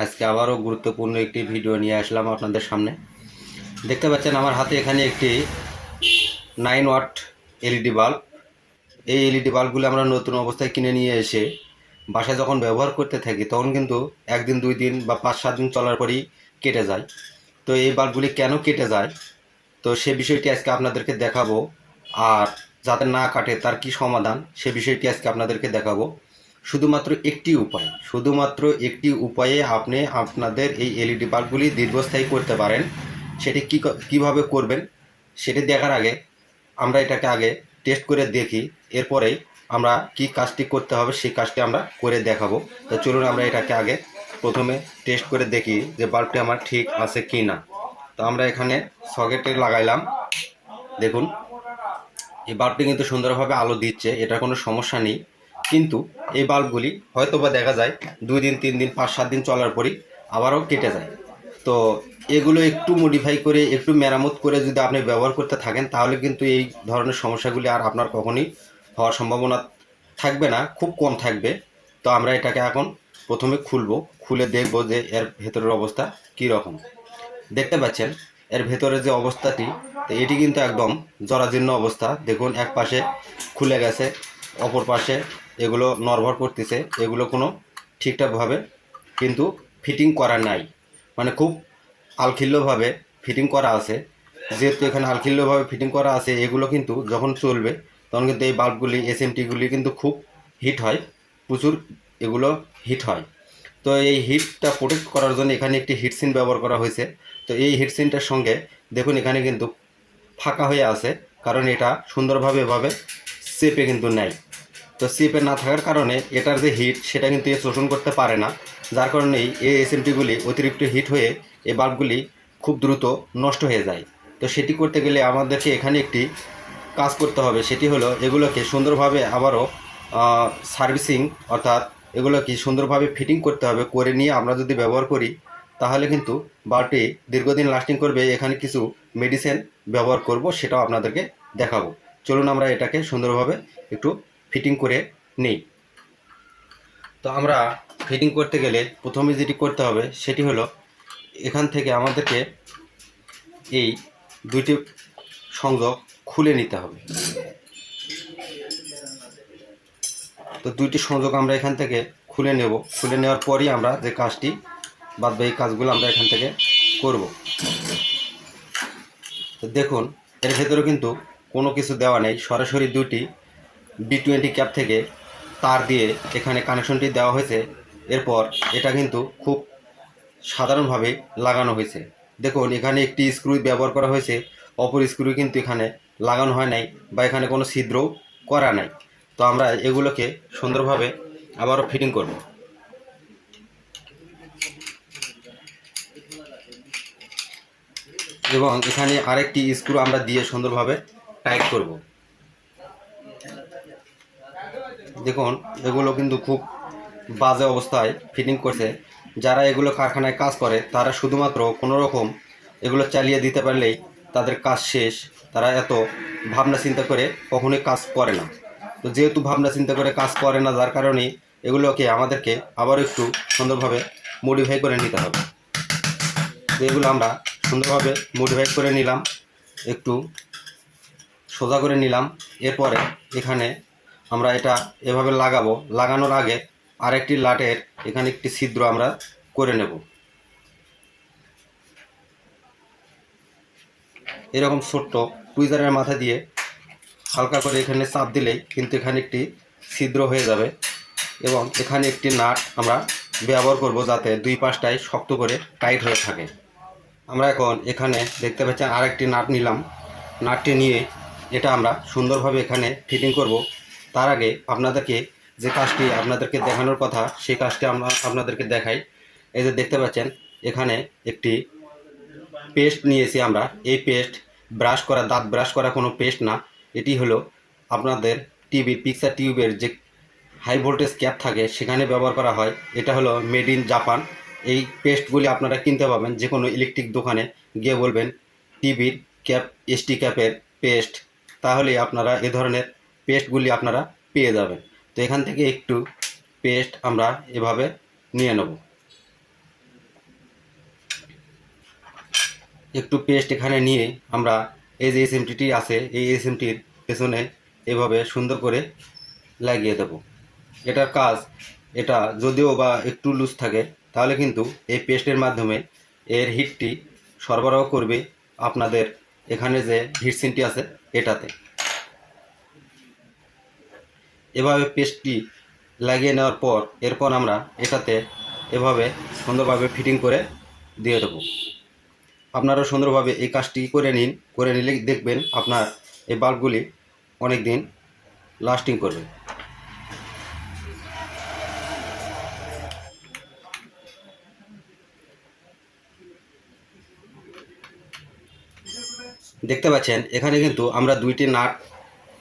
আজকে আবারও গুরুত্বপূর্ণ একটি ভিডিও নিয়ে আসলাম আপনাদের সামনে। দেখতে পাচ্ছেন আমার হাতে এখানে একটি নাইন ওয়াট এলইডি বাল্ব এই এলইডি বাল্বগুলো আমরা নতুন অবস্থায় কিনে নিয়ে এসে বাসায় যখন ব্যবহার করতে থাকি, তখন কিন্তু একদিন, দুই দিন বা পাঁচ, সাত দিন চলার পরই কেটে যায়। তো এই বাল্বগুলি কেন কেটে যায়? তো সে বিষয়টি আজকে আপনাদেরকে দেখাবো। আর যাতে না কাটে, তার কি সমাধান, সে বিষয়টি আজকে আপনাদেরকে দেখাবো। শুধুমাত্র একটি উপায়। শুধুমাত্র একটি উপায়ে আপনি আপনাদের এই এলইডি বাল্বগুলি দীর্ঘস্থায়ী করতে পারেন। সেটি কী কীভাবে করবেন সেটি দেখার আগে আমরা এটাকে আগে টেস্ট করে দেখি। এরপরেই আমরা কি কাজটি করতে হবে সেই কাজটি আমরা করে দেখাবো। তো চলুন আমরা এটাকে আগে প্রথমে টেস্ট করে দেখি যে বাল্বটি আমার ঠিক আছে কি না তো আমরা এখানে সকেটে লাগাইলাম। দেখুন, এই বাল্বটি কিন্তু সুন্দরভাবে আলো দিচ্ছে এটা কোনো সমস্যা নেই। কিন্তু এই বাল্বগুলি হয়তো বা দেখা যায় দুই দিন, তিন দিন, পাঁচ, সাত দিন চলার পরই আবারও কেটে যায়। তো এগুলো একটু মডিফাই করে, একটু মেরামত করে যদি আপনি ব্যবহার করতে থাকেন, তাহলে কিন্তু এই ধরনের সমস্যাগুলি আর আপনার কখনই হওয়ার সম্ভাবনা থাকবে না, খুব কম থাকবে। তো আমরা এটাকে এখন প্রথমে খুলবো, খুলে দেখব যে এর ভেতরের অবস্থা কী রকম দেখতে পাচ্ছেন, এর ভেতরে যে অবস্থাটি, তো এটি কিন্তু একদম জরাজীর্ণ অবস্থা। দেখুন, এক পাশে খুলে গেছে, অপর পাশে এগুলো নরভর করতেছে, এগুলো কোনো ঠিকঠাকভাবে কিন্তু ফিটিং করা নাই। মানে খুব আলখিল্যভাবে ফিটিং করা আছে। যেহেতু এখানে আলখিল্যভাবে ফিটিং করা আছে, এগুলো কিন্তু যখন চলবে, তখন কিন্তু এই বাল্বগুলি এসএমটিগুলি কিন্তু খুব হিট হয়। প্রচুর এগুলো হিট হয়। তো এই হিটটা প্রোটেক্ট করার জন্য এখানে একটি হিটসিন ব্যবহার করা হয়েছে। তো এই হিটসিনটার সঙ্গে দেখুন এখানে কিন্তু ফাঁকা হয়ে আছে, কারণ এটা সুন্দরভাবে এভাবে চেপে কিন্তু নেয় তো চেপে না থাকার কারণে এটার যে হিট সেটা কিন্তু এ শোষণ করতে পারে না। যার কারণেই এই এসএমটিগুলি অতিরিক্ত হিট হয়ে এই বাল্বগুলি খুব দ্রুত নষ্ট হয়ে যায়। তো সেটি করতে গেলে আমাদেরকে এখানে একটি কাজ করতে হবে। সেটি হলো এগুলোকে সুন্দরভাবে আবারও সার্ভিসিং অর্থাৎ এগুলোকে সুন্দরভাবে ফিটিং করতে হবে, করে নিয়ে আমরা যদি ব্যবহার করি, তাহলে কিন্তু বাল্বটি দীর্ঘদিন লাস্টিং করবে। এখানে কিছু মেডিসিন ব্যবহার করব, সেটাও আপনাদেরকে দেখাবো। চলুন আমরা এটাকে সুন্দরভাবে একটু ফিটিং করে নিই। তো আমরা ফিটিং করতে গেলে প্রথমে যেটি করতে হবে, সেটি হলো এখান থেকে আমাদেরকে এই দুইটি সংযোগ খুলে নিতে হবে। তো দুইটি সংযোগ আমরা এখান থেকে খুলে নেব। খুলে নেওয়ার পরই আমরা যে কাজটি বাদ বাকি কাজগুলো আমরা এখান থেকে করব। তো দেখুন, এর ভেতরে কিন্তু কোনো কিছু দেওয়া নেই। সরাসরি দুটি বি টোয়েন্টি ক্যাপ থেকে তার দিয়ে এখানে কানেকশনটি দেওয়া হয়েছে। এরপর এটা কিন্তু খুব সাধারণভাবে লাগানো হয়েছে। দেখুন, এখানে একটি স্ক্রু ব্যবহার করা হয়েছে। অপর স্ক্রু কিন্তু এখানে লাগানো হয় নাই বা এখানে কোনো ছিদ্রও করা নাই। তো আমরা এগুলোকে সুন্দরভাবে আবারও ফিটিং করব। এবং এখানে আরেকটি স্ক্রু আমরা দিয়ে সুন্দরভাবে টাইট করব। দেখুন, এগুলো কিন্তু খুব বাজে অবস্থায় ফিটিং করছে। যারা এগুলো কারখানায় কাজ করে, তারা শুধুমাত্র কোনো রকম এগুলো চালিয়ে দিতে পারলেই তাদের কাজ শেষ। তারা এত ভাবনা চিন্তা করে কখনোই কাজ করে না। তো যেহেতু ভাবনা চিন্তা করে কাজ করে না, যার কারণে এগুলোকে আমাদেরকে আবার একটু সুন্দরভাবে মডিফাই করে নিতে হবে। তো এগুলো আমরা সুন্দরভাবে মডিফাই করে নিলাম, একটু সোজা করে নিলাম। এরপরে এখানে আমরা এটা এভাবে লাগাবো। লাগানোর আগে আরেকটি লাটের এখানে একটি ছিদ্র আমরা করে নেব। এরকম ছোট্ট টুইজারের মাথা দিয়ে হালকা করে এখানে চাপ দিলেই কিন্তু এখানে একটি ছিদ্র হয়ে যাবে এবং এখানে একটি নাট আমরা ব্যবহার করব যাতে দুই পাশটাই শক্ত করে টাইট হয়ে থাকে। আমরা এখন এখানে দেখতে পাচ্ছেন আরেকটি নাট নিলাম। নাটটি নিয়ে এটা আমরা সুন্দরভাবে এখানে ফিটিং করব। তার আগে আপনাদেরকে যে কাজটি আপনাদেরকে দেখানোর কথা, সেই কাজটি আমরা আপনাদেরকে দেখাই। এই যে দেখতে পাচ্ছেন, এখানে একটি পেস্ট নিয়েছি আমরা। এই পেস্ট ব্রাশ করা, দাঁত ব্রাশ করা কোনো পেস্ট না। এটি হলো আপনাদের টিভি পিকচার টিউবের যে হাই ভোল্টেজ ক্যাপ থাকে, সেখানে ব্যবহার করা হয়। এটা হলো মেড ইন জাপান। এই পেস্টগুলি আপনারা কিনতে পাবেন যে কোনো ইলেকট্রিক দোকানে। গিয়ে বলবেন, টিভির ক্যাপ, এসটি ক্যাপের পেস্ট। তাহলে আপনারা এ ধরনের পেস্টগুলি আপনারা পেয়ে যাবেন। তো এখান থেকে একটু পেস্ট আমরা এভাবে নিয়ে নেব। একটু পেস্ট এখানে নিয়ে আমরা এই যে এসএমটিটি আছে, এই এসএমটির পেছনে এভাবে সুন্দর করে লাগিয়ে দেব। এটার কাজ, এটা যদিও বা একটু লুজ থাকে, তাহলে কিন্তু এই পেস্টের মাধ্যমে এর হিটটি সরবরাহ করবে আপনাদের এখানে যে হিটসিনটি আছে, এটাতে। এভাবে পেস্টটি লাগিয়ে নেওয়ার পর এরপর আমরা এটাতে এভাবে সুন্দরভাবে ফিটিং করে দিয়ে দেবো। আপনারা সুন্দরভাবে এই কাজটি করে নিন, করে নিলে দেখবেন আপনার এই বাল্বগুলি অনেক দিন লাস্টিং করবে। দেখতে পাচ্ছেন, এখানে কিন্তু আমরা দুইটি নাট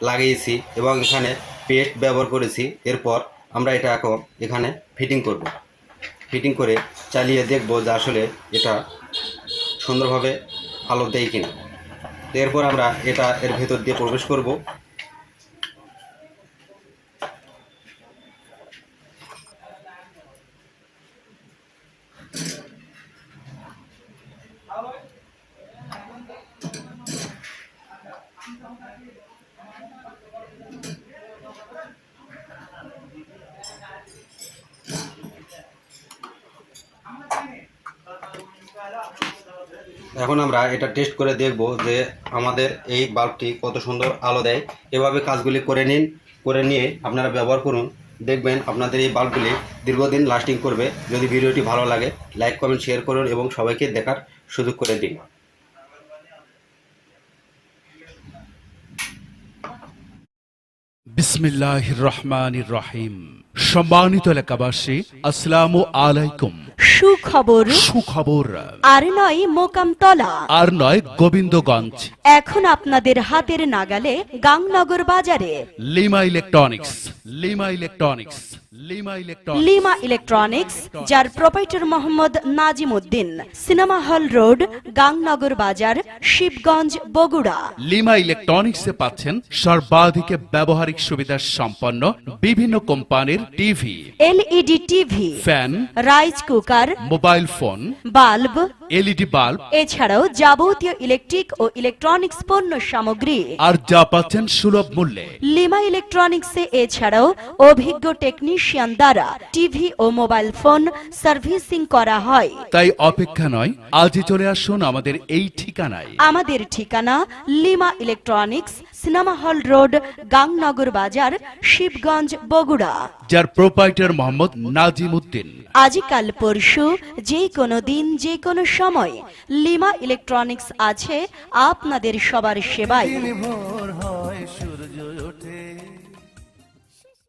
লাগিয়েছি এবং এখানে পেস্ট ব্যবহার করেছি। এরপর আমরা এটা এখন এখানে ফিটিং করব। ফিটিং করে চালিয়ে দেখব যে আসলে এটা সুন্দরভাবে আলো দেয় কিনা। এরপর আমরা এটা এর ভেতর দিয়ে প্রবেশ করব। এখন আমরা এটা টেস্ট করে দেখব যে আমাদের এই বাল্বটি কত সুন্দর আলো দেয়। এভাবে কাজগুলি করে নিন, করে নিয়ে আপনারা ব্যবহার করুন। দেখবেন আপনাদের এই বাল্বগুলি দীর্ঘদিন লাস্টিং করবে। যদি ভিডিওটি ভালো লাগে লাইক কমেন্ট শেয়ার করুন এবং সবাইকে দেখার সুযোগ করে দিন। বিসমিল্লাহ রহমান রহিম। সম্মানিত এলাকাবাসী আসসালাম আলাইকুম। সুখবর। সুখবর। আর নয় মোকামতলা। আর নয় গোবিন্দগঞ্জ। এখন আপনাদের হাতের নাগালে গাংনগর বাজারে। Lima electronics Lima electronics. Lima electronics যার proprietor Mohammad Nazim Uddin cinema hall road Gangnagar Bazar Shibganj Bogura lima ইলেকট্রনিক্সে পাচ্ছেন সর্বাধিক ব্যবহারিক সুবিধা সম্পন্ন বিভিন্ন কোম্পানির TV LED TV fan rice cooker mobile phone bulb LED bulb এছাড়াও যাবতীয় ইলেকট্রিক ও ইলেকট্রনিক্স পণ্য সামগ্রী। আর যা পাচ্ছেন সুলভ মূল্যে। লিমা ইলেকট্রনিক্সে এছাড়াও অভিজ্ঞ টেকনিশিয়ান দ্বারা টিভি ও মোবাইল ফোন সার্ভিসিং করা হয়। তাই অপেক্ষা নয় আজই চলে আসুন আমাদের এই ঠিকানায়। আমাদের ঠিকানা Lima electronics cinema hall road Gangnagar Bazar Shibganj Bogura. যার প্রোপাইটার মোহাম্মদ নাজিম উদ্দিন। আজকাল পরশু যে কোনো দিন যে কোনো সময় লিমা ইলেকট্রনিক্স আছে আপনাদের সবার সেবায়।